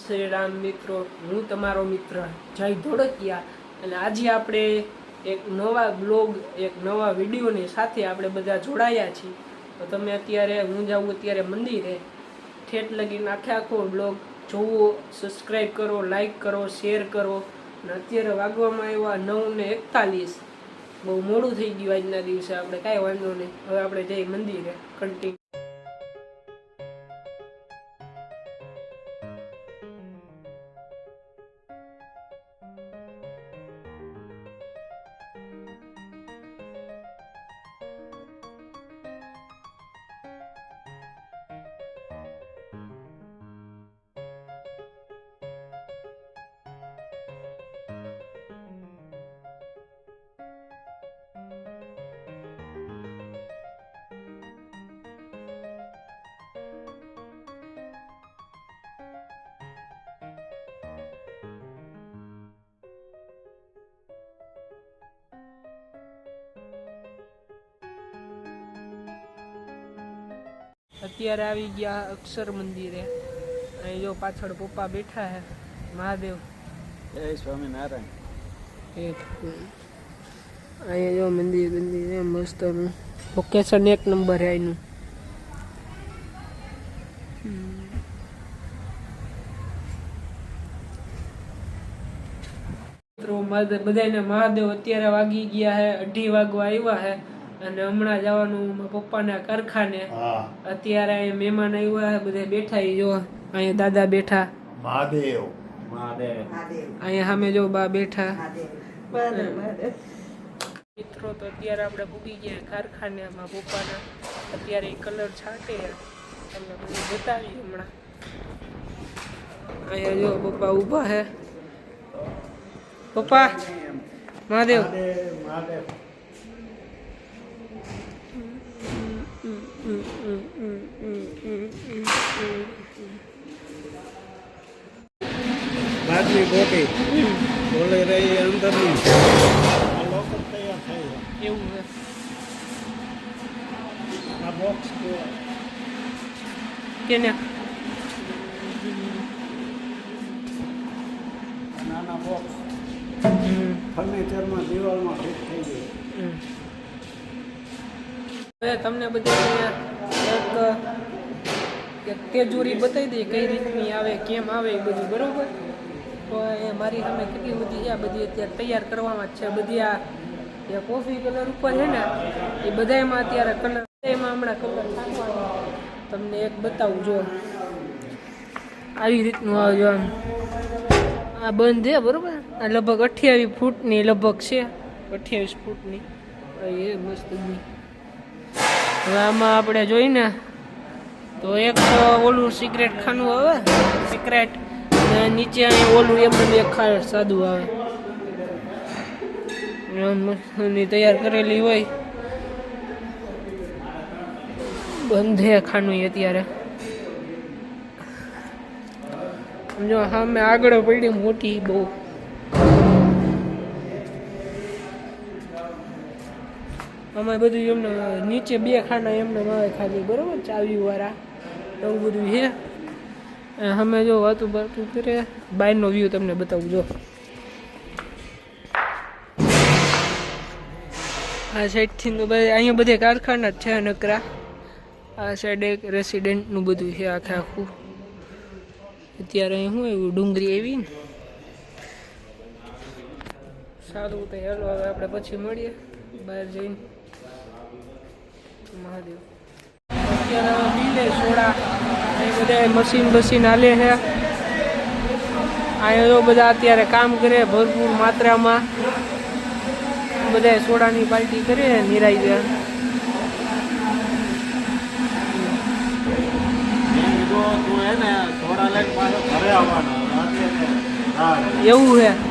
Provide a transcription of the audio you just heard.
શ્રી રામ મિત્રો, હું તમારો મિત્ર જય ધોળકિયા. અને આજે આપણે એક નવા બ્લોગ, એક નવા વિડીયોની સાથે આપણે બધા જોડાયા છીએ. તો તમે અત્યારે, હું જાઉં અત્યારે મંદિરે. ઠેઠ લગીને આખે આખો બ્લોગ જોવો સબસ્ક્રાઈબ કરો લાઈક કરો શેર કરો. અને અત્યારે વાગવામાં આવ્યા નવ ને એકતાલીસ. બહુ મોડું થઈ ગયું આજના દિવસે, આપણે કાંઈ વાંધો નહીં. હવે આપણે જઈએ મંદિરે કન્ટિન્યુ અત્યારે આવી ગયા અક્ષર મંદિરે. અહીં જો પાછળ પપ્પા બેઠા હે મહાદેવ. જય સ્વામિનારાયણ. એક અહીંયા જો મંદિર મંદિર એમ મસ્ત લોકેશન એક નંબર હે એનું. મિત્રો બધાને મહાદેવ અત્યારે વાગી ગયા હે અઢી વાગવા આવ્યા હે. અને હમણાં જવાનું મારા પપ્પાના કારખાને. અત્યારે અહીંયા મહેમાન આવ્યા બધા બેઠા ઈ જો. અહીંયા દાદા બેઠા. મહાદેવ. મહાદેવ. અહીંયા સામે જો બા બેઠા. મિત્રો તો અત્યારે આપણે પૂગી ગયા કારખાનામાં પપ્પાના. અત્યારે કલર છાંટે તમને બધું બતાવી હમણાં. અહીંયા જો પપ્પા ઊભા હે પપ્પા મહાદેવ મહાદેવ. બાદની ગોટી. બોલે રહી અંદરની. એવું હે. આ બોક્સ કેને? નાના બોક્સ. ફર્નિચરમાં દિવાલમાં ફિટ થઈ ગયું. હવે તમને બધી એક તેજુરી બતાવી દઈએ કઈ રીતની આવે, કેમ આવે એ બધું, બરોબર? તો એ મારી સામે કેટલી બધી છે, આ બધી અત્યારે તૈયાર કરવામાં જ છે. બધી આ કોફી કલર ઉપર છે ને, એ બધાયમાં અત્યારે કલર એમાં હમણાં કલર છાંટવાનો તમને એક બતાવું, જો. આવી રીતનું આવજો આમ. આ બંધ છે, બરોબર? આ લગભગ અઠ્યાવીસ ફૂટની લગભગ છે. અઠ્યાવીસ ફૂટની. એ મસ્ત હવે આમાં આપણે જોઈને તો એક ઓલું સિગરેટ ખાનું આવે, સિગરેટ, અને નીચે અહીં ઓલું એમનું એક ખા સાદું આવે. તૈયાર કરેલી હોય. બંધે ખાનું અત્યારે. જો સામે આગળ પડી મોટી બહુ. આમાં બધું એમને, નીચે બે ખાના એમને મારે ખાલી, બરાબર? ચાવી વાળા, એવું બધું છે. અમે જો વાતું બાતું કરે બહારનો વ્યૂ તમને બતાવું, જો. આ સાઈડથી તો બધા, અહીંયા બધે કારખાના જ છે, નકરા. આ સાઈડ એક રેસિડેન્ટનું બધું છે, આખે આખું. અત્યારે અહીં શું એવું ડુંગળી એવી ને. સારું તો હેલો, હવે આપણે પછી મળીએ, બહાર જઈને. મહાદેવ. અત્યારે સોડા અહીં બધા મશીન બસીન હાલે છે. અહીંયા બધા અત્યારે કામ કરે ભરપૂર માત્રામાં. બધા સોડાની પાર્ટી કરે નિરાઈ હા. એવું છે.